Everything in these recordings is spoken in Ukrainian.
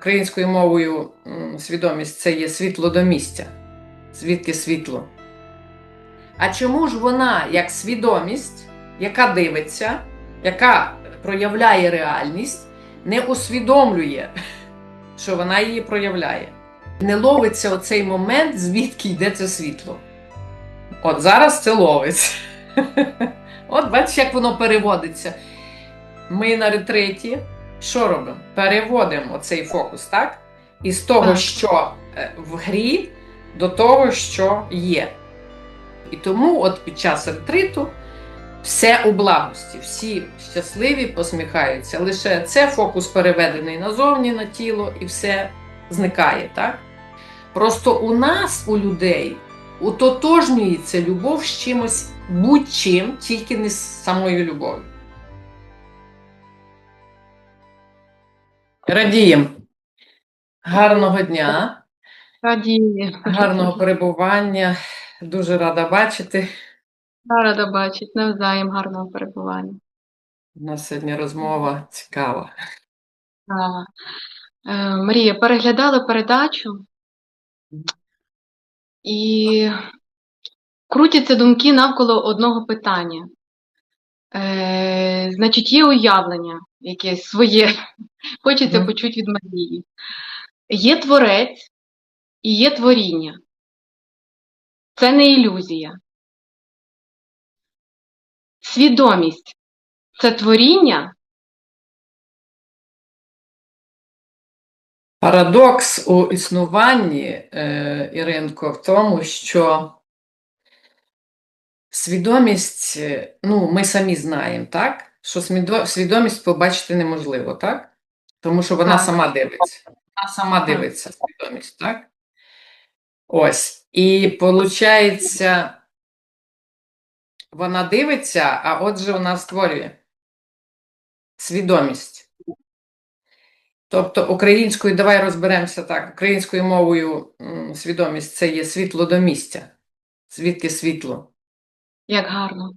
українською мовою свідомість це є світло до місця. Звідки світло? А чому ж вона, як свідомість, яка дивиться, яка проявляє реальність, не усвідомлює, що вона її проявляє? Не ловиться оцей момент, звідки йде це світло. От зараз це ловиться. От бачиш, як воно переводиться. Ми на ретриті що робимо? Переводимо цей фокус, так? Із того, Так. що е, в грі, до того, що є. І тому, от під час ретриту, все у благості, всі щасливі, посміхаються. Лише це фокус переведений назовні на тіло, і все зникає, так? Просто у нас, у людей, утотожнюється любов з чимось будь-чим, тільки не з самою любов'ю. Радіємо. Гарного дня, Радію. гарного перебування. Дуже рада бачити. Рада бачити, навзаєм гарного перебування. У нас сьогодні розмова цікава. А, е, Марія, переглядали передачу і крутяться думки навколо одного питання. Е, значить, є уявлення якесь своє, хочеться Мгм. почути від Марії. Є творець і є творіння. Це не ілюзія. Свідомість це творіння Парадокс у існуванні, е, Іринко, в тому, що свідомість, е, ну, ми самі знаємо, так? Що свідомість побачити неможливо, так? Тому що вона Так. сама дивиться. Вона сама дивиться, свідомість, так? Ось. І виходить, вона дивиться, а отже, вона створює свідомість. Тобто українською, давай розберемося так, українською мовою свідомість це є світло до місця. Звідки світло? як гарно.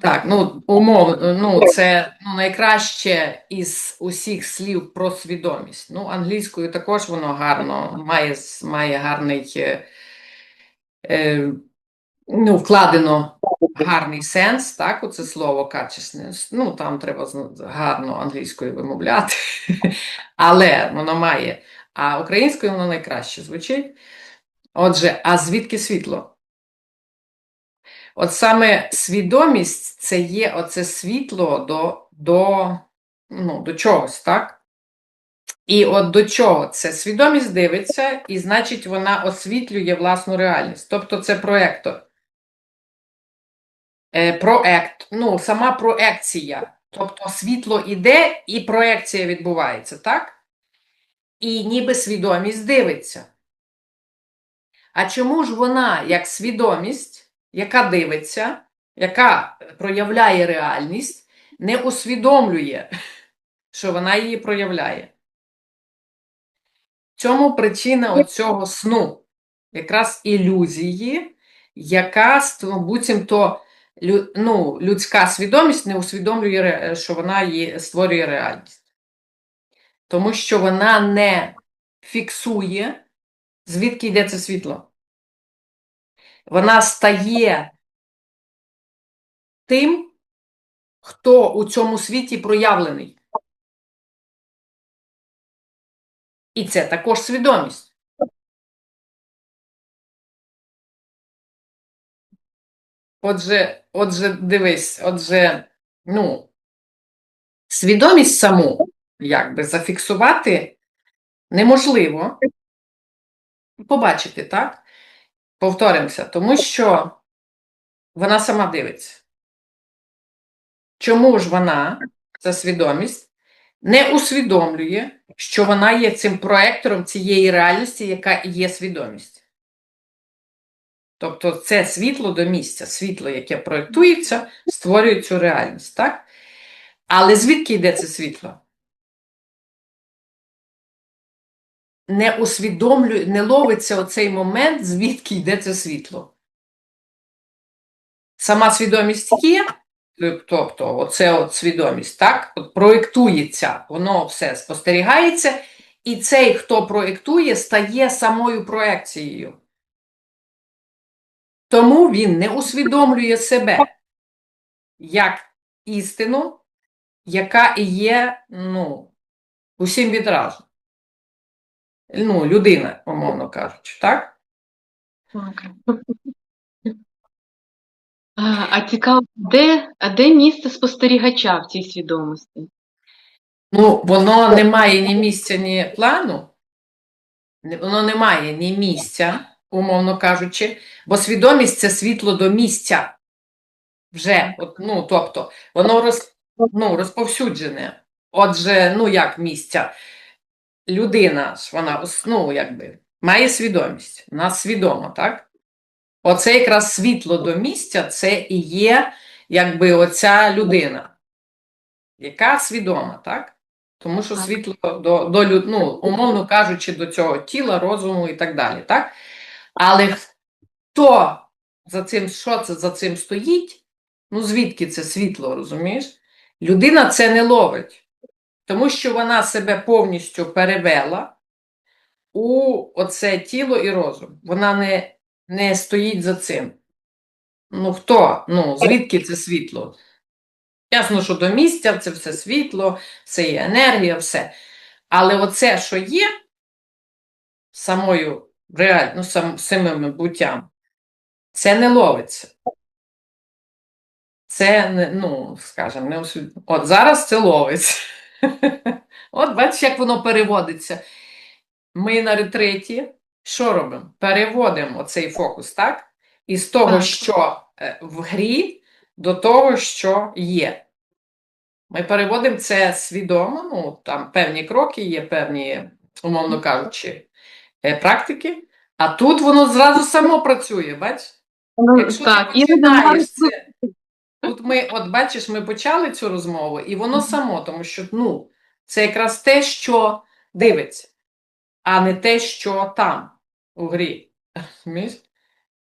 Так, ну умов, ну це ну, найкраще із усіх слів про свідомість. Ну, англійською також воно гарно, має, має гарний, е, е, ну, вкладено гарний сенс, так, у це слово качественне. Ну, там треба гарно англійською вимовляти, але воно має. А українською воно найкраще звучить. Отже, а звідки світло? От саме свідомість це є оце світло до, до, ну, до чогось, так? І от до чого це свідомість дивиться, і значить вона освітлює власну реальність. Тобто це проектор. Е, проект, ну, сама проекція. Тобто світло іде і проекція відбувається, так? І ніби свідомість дивиться. А чому ж вона, як свідомість, яка дивиться, яка проявляє реальність, не усвідомлює, що вона її проявляє? В цьому причина оцього сну, якраз ілюзії, яка буцімто ну, людська свідомість не усвідомлює, що вона її створює реальність. Тому що вона не фіксує, звідки йде це світло. Вона стає тим, хто у цьому світі проявлений. І це також свідомість. Отже, отже, дивись, отже, ну, свідомість саму, якби зафіксувати неможливо побачити, так? Повторимося, тому що вона сама дивиться. Чому ж вона, ця свідомість, не усвідомлює, що вона є цим проектором цієї реальності, яка і є свідомість? Тобто це світло до місця, світло, яке проєктується, створює цю реальність, так? Але звідки йде це світло? Не усвідомлює, не ловиться оцей момент, звідки йде це світло. Сама свідомість є, тобто оце от свідомість, так, от проєктується, воно все спостерігається, і цей, хто проєктує, стає самою проекцією. Тому він не усвідомлює себе як істину, яка і є ну, усім відразу. Ну, людина, умовно кажучи, так? Так. А, а цікаво, де, а де місце спостерігача в цій свідомості? Ну, воно не має ні місця, ні плану, не- воно не має ні місця, умовно кажучи, бо свідомість це світло до місця. Вже, от, ну, тобто, воно роз, ну, розповсюджене. Отже, ну як місця? Людина ж вона ну, якби, має свідомість, вона свідома, так? Оце якраз світло до місця, це і є якби оця людина, яка свідома, так? Тому що світло до, до лю- ну, умовно кажучи, до цього тіла, розуму і так далі, так? Але хто за цим, що це за цим стоїть? Ну, звідки це світло, розумієш? Людина це не ловить, тому що вона себе повністю перевела у оце тіло і розум. Вона не, не стоїть за цим. Ну хто? Ну, звідки це світло? Ясно, що до місця це все світло, це є енергія, все. Але оце, що є самою реаль... ну, сам, самим буттям, це не ловиться. Це ну, скажімо, не усвід... От зараз це ловиться. От бачиш, як воно переводиться. Ми на ретриті що робимо? Переводимо цей фокус, так? Із того, Так. що е, в грі, до того, що є. Ми переводимо це свідомо, ну, там певні кроки є, певні, умовно кажучи, е, практики, а тут воно зразу само працює, бачиш? Якщо так, ти і починаєш це, тут ми, от бачиш, ми почали цю розмову, і воно само, тому що ну, це якраз те, що дивиться, а не те, що там у грі.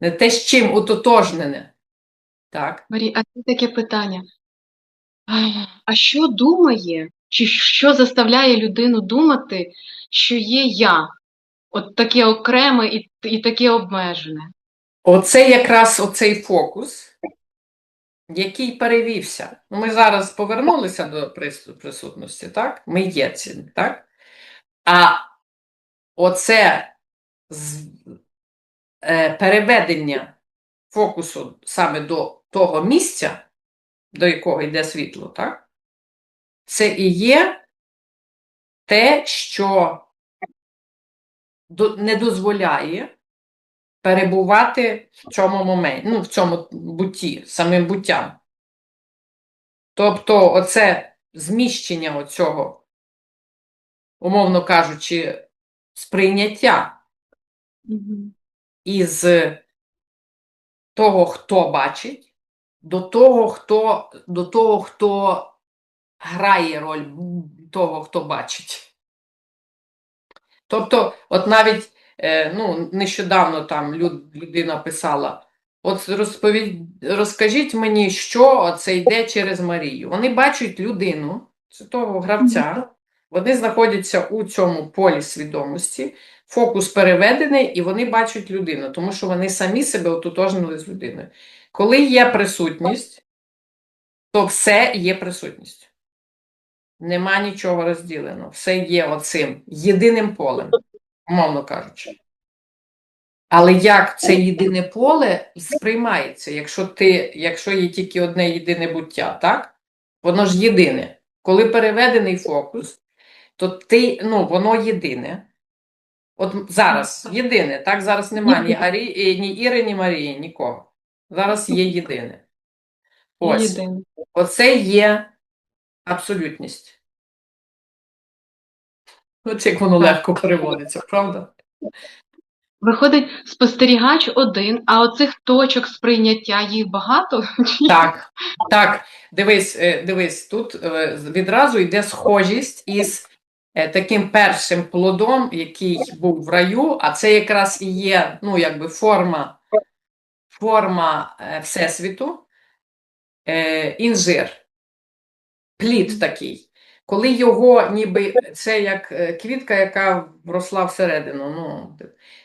Не те, з чим утотожнене. Так. Марі, а це таке питання. А, А що думає, чи що заставляє людину думати, що є я? От таке окреме і, і таке обмежене. Оце якраз оцей фокус, який перевівся. Ми зараз повернулися до присутності, так? Ми є цим, так? А оце е, переведення фокусу саме до того місця, до якого йде світло, так? Це і є те, що не дозволяє перебувати в цьому моменті, ну, в цьому бутті, самим буттям. Тобто, оце зміщення оцього, умовно кажучи, сприйняття із того, хто бачить, до того, хто, до того, хто грає роль того, хто бачить. Тобто, от навіть е, ну, нещодавно там люд, людина писала: от розповідь, розкажіть мені, що це йде через Марію. Вони бачать людину, це того гравця, вони знаходяться у цьому полі свідомості, фокус переведений, і вони бачать людину, тому що вони самі себе ототожнили з людиною. Коли є присутність, то все є присутністю. Нема нічого розділено. Все є оцим єдиним полем, умовно кажучи. Але як це єдине поле сприймається, якщо ти, якщо є тільки одне єдине буття, так? Воно ж єдине. Коли переведений фокус, то ти, ну, воно єдине. От зараз єдине, так? Зараз немає ні, Арі, е, ні Іри, ні Марії, нікого. Зараз є єдине. Ось. Єдине. Оце є абсолютність. От як воно легко переводиться, правда? Виходить, спостерігач один, а оцих точок сприйняття їх багато? Так, так. Дивись, е, дивись, тут е, відразу йде схожість із е, таким першим плодом, який був в раю, а це якраз і є, ну, якби форма, форма Всесвіту, інжир, плід такий. Коли його ніби це як е, квітка, яка вросла всередину. Ну,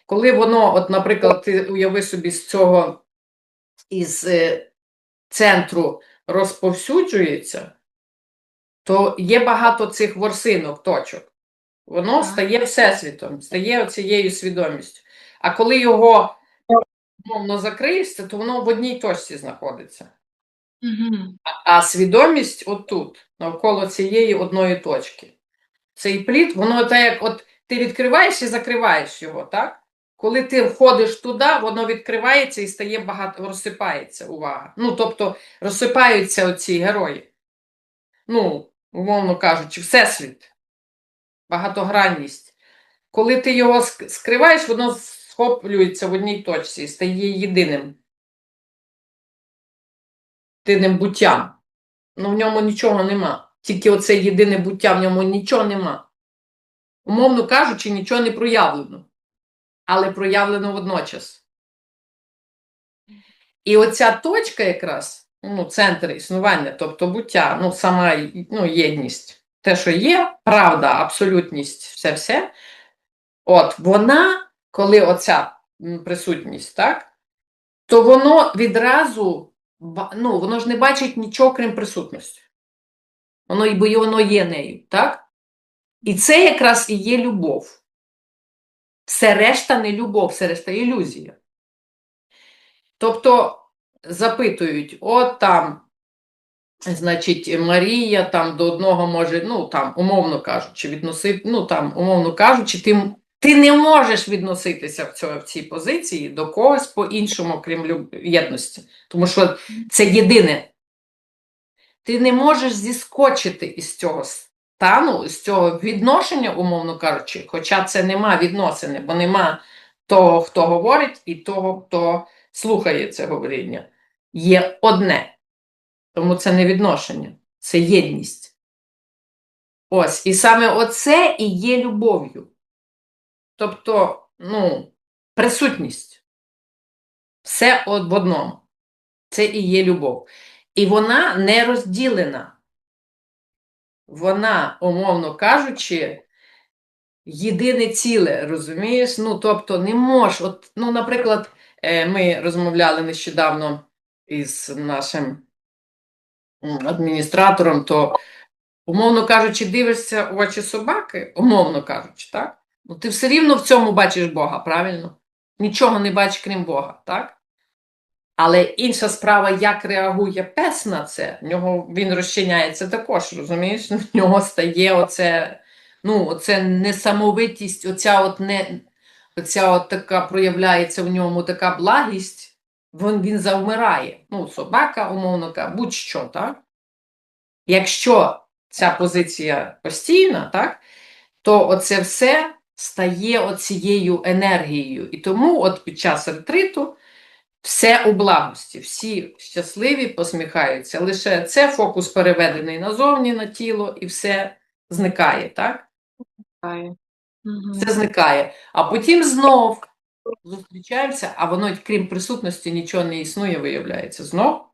коли воно, от, наприклад, ти уяви собі з цього із е, центру розповсюджується, то є багато цих ворсинок, точок. Воно стає всесвітом, стає цією свідомістю. А коли його мовно закриєшся, то воно в одній точці знаходиться. Угу. А свідомість отут, навколо цієї одної точки. Цей плід, воно так як от ти відкриваєш і закриваєш його, так? Коли ти входиш туди, воно відкривається і стає багато, розсипається увага. Ну, тобто розсипаються оці герої. Ну, умовно кажучи, всесвіт, багатогранність. Коли ти його скриваєш, воно схоплюється в одній точці і стає єдиним. Єдиним буттям. Ну, в ньому нічого нема. Тільки оце єдине буття, в ньому нічого нема. Умовно кажучи, нічого не проявлено, але проявлено водночас. І оця точка якраз, ну, центр існування, тобто буття, ну, сама ну, єдність, те, що є, правда, абсолютність, все-все. От вона, коли оця присутність, так, то воно відразу, ну, воно ж не бачить нічого, крім присутності. Воно, і- воно є нею, так? І це якраз і є любов. Все решта не любов, все решта ілюзія. Тобто запитують, от там, значить, Марія там до одного може, ну там, умовно кажучи, відносити, ну там, умовно кажучи, ти, ти не можеш відноситися в, цьо, в цій позиції до когось по-іншому, крім єдності. Тому що це єдине. Ти не можеш зіскочити із цього стану, з цього відношення, умовно кажучи, хоча це нема відносини, бо нема того, хто говорить, і того, хто слухає це говоріння. Є одне. Тому це не відношення, це єдність. Ось, і саме оце і є любов'ю. Тобто, ну, присутність. Все в одному. Це і є любов. І вона не розділена. Вона, умовно кажучи, єдине ціле, розумієш? Ну, тобто, не можеш. От, ну, наприклад, е, ми розмовляли нещодавно із нашим адміністратором, то, умовно кажучи, дивишся в очі собаки, умовно кажучи, так? Ну, ти все рівно в цьому бачиш Бога, правильно? Нічого не бачиш, крім Бога, так? Але інша справа, як реагує пес на це, в нього він розчиняється також, розумієш? В нього стає оце, ну, оце несамовитість, оця от не, оця от така проявляється в ньому така благість, він, він завмирає. Ну, собака, умовно будь-що, так? Якщо ця позиція постійна, так, то оце все стає оцією енергією. І тому от під час ретриту все у благості, всі щасливі, посміхаються. Лише це фокус переведений назовні на тіло, і все зникає, так? Угу. Все зникає. А потім знов зустрічаємося, а воно, крім присутності, нічого не існує, виявляється. Знов.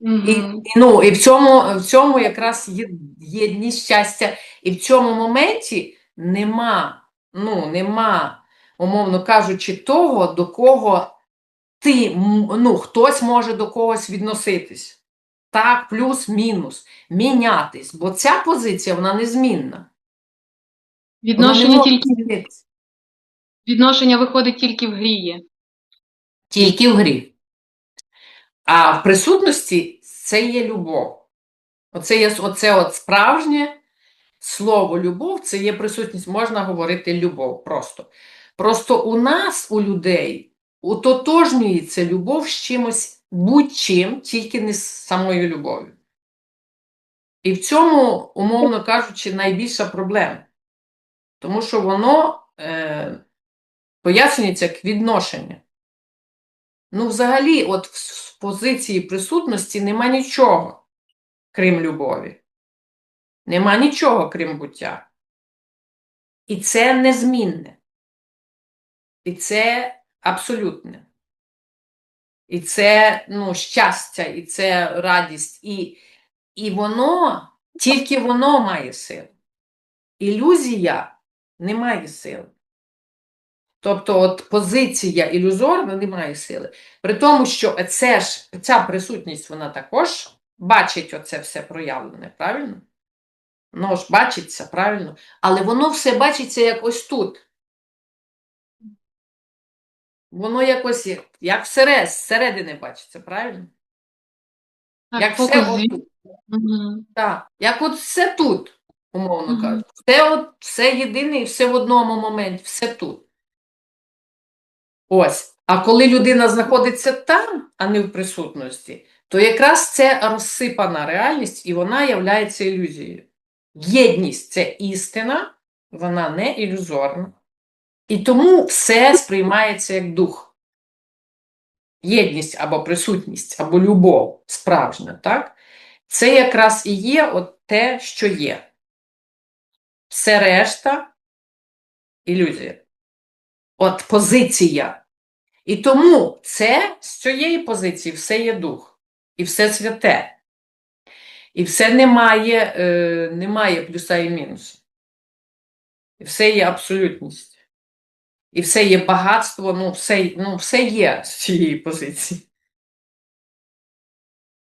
І, і, ну, і в цьому, в цьому якраз є єдність щастя. І в цьому моменті нема, ну, нема, умовно кажучи, того, до кого ти, ну, хтось може до когось відноситись. Так, плюс-мінус, мінятись, бо ця позиція вона незмінна. Вона не Відношення тільки відношення виходить тільки в грії. Тільки в грі. А в присутності це є любов. Оце є оце от справжнє слово любов, це є присутність, можна говорити любов просто. Просто у нас, у людей, утотожнюється любов з чимось будь-чим, тільки не з самою любов'ю. І в цьому, умовно кажучи, найбільша проблема. Тому що воно е, пояснюється як відношення. Ну, взагалі, от в позиції присутності нема нічого, крім любові. Нема нічого, крім буття. І це незмінне. І це абсолютне. І це ну, щастя, і це радість. І, і воно Тільки воно має силу. Ілюзія не має сили. Тобто, от позиція ілюзорна не має сили. При тому, що це ж, ця присутність, вона також бачить оце все проявлене, правильно? Воно ж бачиться, правильно? Але воно все бачиться як ось тут. Воно якось як, як всеред, зсередини бачиться, правильно? Так, як все отут. Мгм. Так, як от все тут, умовно Мгм. кажучи. Все, от, все єдине і все в одному моменті, все тут. Ось. А коли людина знаходиться там, а не в присутності, то якраз це розсипана реальність, і вона являється ілюзією. Єдність це істина, вона не ілюзорна. І тому все сприймається як дух. Єдність або присутність, або любов справжня, так? Це якраз і є от те, що є. Все решта ілюзія. От позиція. І тому це з цієї позиції все є дух, і все святе. І все немає, е, немає плюса і мінусу. І все є абсолютність. І все є багатство, ну все, ну, все є з цієї позиції.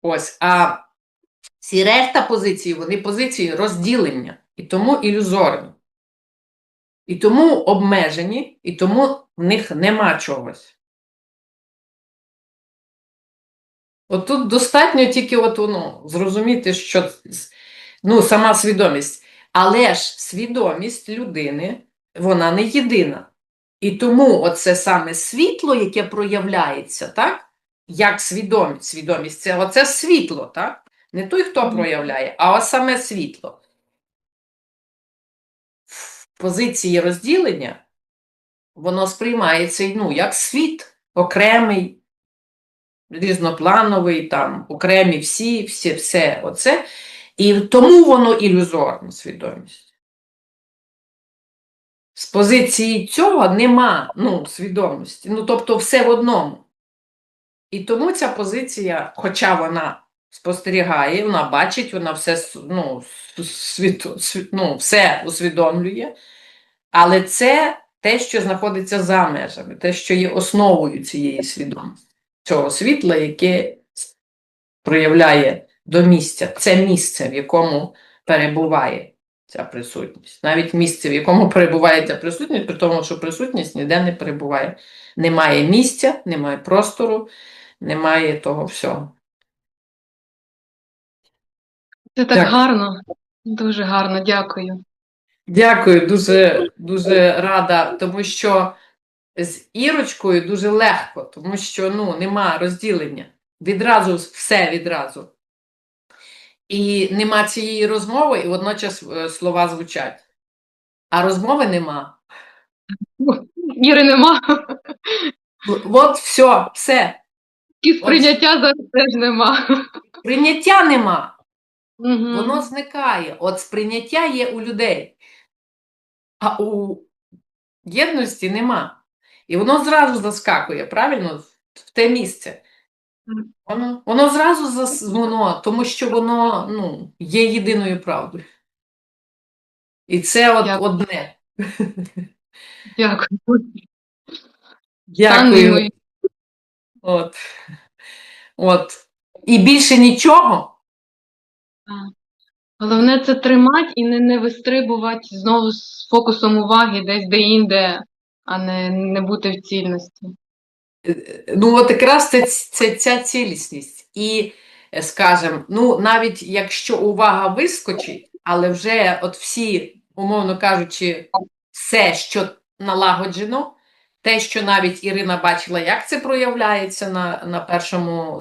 Ось. А всі решта позиції, вони позиції розділення. І тому ілюзорні. І тому обмежені, і тому в них нема чогось. От тут достатньо тільки от воно зрозуміти, що ну, сама свідомість. Але ж свідомість людини, вона не єдина. І тому оце саме світло, яке проявляється, так? Як свідомість. Свідомість це оце світло, так? Не той, хто проявляє, а ось саме світло. В позиції розділення воно сприймається ну, як світ окремий, різноплановий, там, окремі всі, всі, все оце. І тому воно ілюзорна свідомість. З позиції цього нема ну, свідомості. Ну, тобто все в одному. І тому ця позиція, хоча вона спостерігає, вона бачить, вона все, ну, с- світо, ну, все усвідомлює, але це те, що знаходиться за межами, те, що є основою цієї свідомості, цього світла, яке проявляє до місця. Це місце, в якому перебуває ця присутність. Навіть місце, в якому перебуває ця присутність, при тому, що присутність ніде не перебуває. Немає місця, немає простору, немає того всього. Це так Так. гарно, дуже гарно, дякую. Дякую, дуже, дуже рада, тому що з Ірочкою дуже легко, тому що ну, нема розділення. Відразу все відразу. І нема цієї розмови, і водночас е, слова звучать. А розмови нема. Іри нема, От все, все. і сприйняття зараз теж нема. Прийняття нема. Мгм. Воно зникає. От сприйняття є у людей, а у єдності нема. І воно зразу заскакує, правильно? В те місце. Воно, воно зразу зас, воно, тому що воно ну, є єдиною правдою. І це от Дякую. одне. Дякую. Дякую. От. От. І більше нічого. Головне це тримати і не, не вистрибувати знову з фокусом уваги десь де-інде, а не, не бути в цільності. Е, Ну, от якраз це, це ця цілісність. І, е, скажем, ну, навіть якщо увага вискочить, але вже от всі, умовно кажучи, все, що налагоджено, те, що навіть Ірина бачила, як це проявляється на, на першому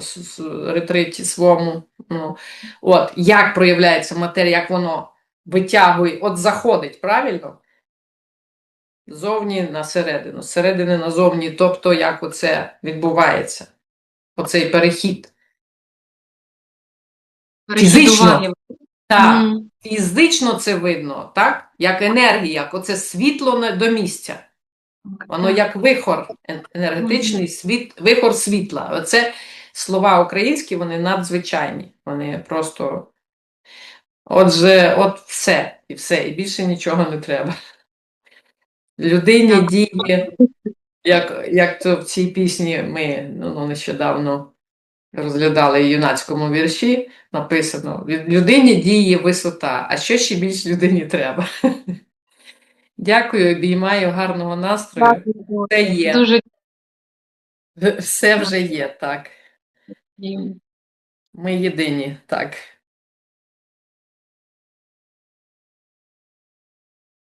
ретриті своєму, ну, от, як проявляється матерія, як воно витягує, от заходить, правильно? Зовні на середину, з середини назовні, тобто як оце відбувається, оцей перехід. Фізично. Так, Мгм. фізично це видно, так? Як енергія, як оце світло до місця. Воно як вихор енергетичний, світ, вихор світла. Оце слова українські, вони надзвичайні. Вони просто Отже, от все, і все, і більше нічого не треба. Людині діє, як, як то в цій пісні ми ну, ну, нещодавно розглядали в юнацькому вірші, написано: «Від людині діє висота, а що ще більш людині треба? Дякую, обіймаю, гарного настрою. Все є, Дуже все вже є, так. Ми єдині, так.